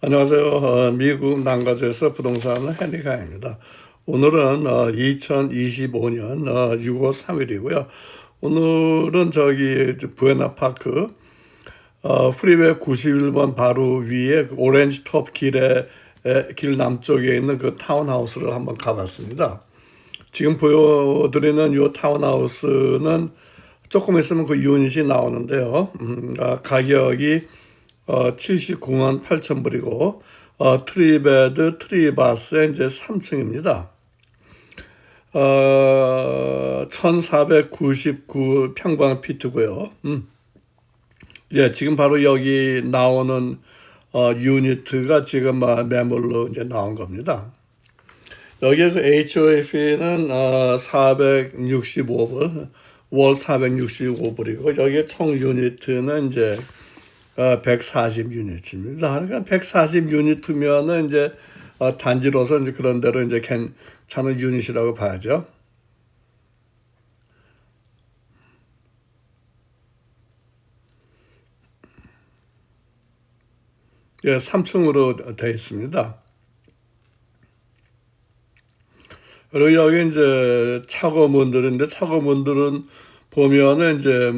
안녕하세요. 어, 미국 난가주에서 부동산을 헤니카입니다. 오늘은 2025년 6월 3일이고요. 오늘은 저기 부에나 파크 어, 프리웨이 91번 바로 위에 그 오렌지 톱 길에 에, 길 남쪽에 있는 그 타운하우스를 한번 가봤습니다. 지금 보여드리는 이 타운하우스는 조금 있으면 그 유닛이 나오는데요. 음, 아, 가격이 어, 79만 8천 불이고 어, 트리베드 트리바스의 이제 3층입니다. 어, 1499 평방 피트고요. 음. 예, 지금 바로 여기 나오는 어, 유니트가 지금 아, 매물로 이제 나온 겁니다. 여기 그 HOF는 어, 465불, 월 465불이고 여기 총 유니트는 이제 어, 140 유니트입니다. 그러니까 140 유니트면은 이제 어, 단지로서 이제 그런 대로 이제 괜찮은 유닛이라고 봐야죠. 예, 3층으로 되어 있습니다. 그리고 여기 이제 차고 문들인데 차고 문들은 보면은 이제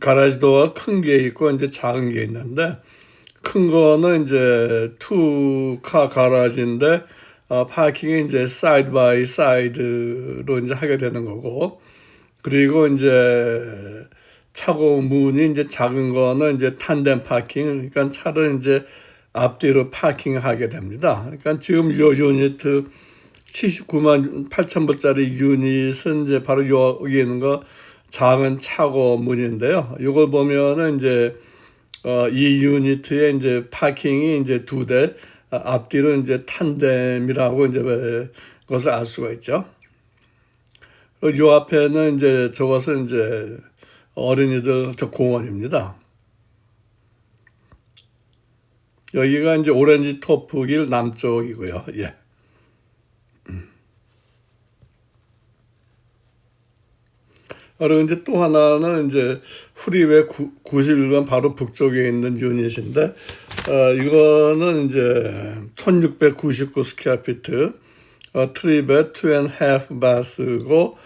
가라지 도어가 큰게 있고 이제 작은 게 있는데 큰 거는 이제 투카 가라지인데 어, 파킹이 이제 사이드 바이 사이드로 이제 하게 되는 거고 그리고 이제 차고 문이 이제 작은 거는 이제 탄덴 파킹 그러니까 차를 이제 앞뒤로 파킹하게 됩니다. 그러니까 지금 요 유니트 79만 8천 불짜리 유닛은 이제 바로 여기 있는 거 작은 차고 문인데요. 이걸 보면은 이제 어, 이 유니트에 이제 파킹이 이제 두 대, 앞뒤로 이제 탄뎀이라고 이제 것을 알 수가 있죠. 요 앞에는 이제 저것은 이제 어린이들 저 공원입니다. 여기가 이제 오렌지 토프길 남쪽이고요. 예. 그리고 이제 또 하나는 이제 후리웨 91번 바로 북쪽에 있는 유닛인데, 어, 이거는 이제 1699 스퀘어피트, 어, 트리베 2.5 바스고,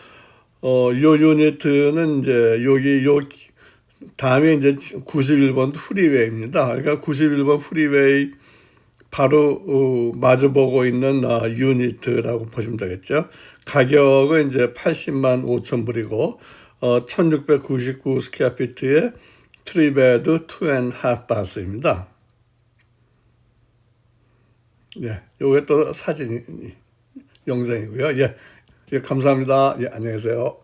어, 요 유니트는 이제 여기, 요, 다음에 이제 91번 후리웨이입니다. 그러니까 91번 후리웨이 바로 어, 마주보고 있는 어, 유니트라고 보시면 되겠죠. 가격은 이제 80만 5천 불이고 어, 1699 스퀘어피트의 트리베드 2.5 바스입니다. 예, 요게 또 사진 영상이고요. 예, 예 감사합니다. 예, 안녕히 계세요.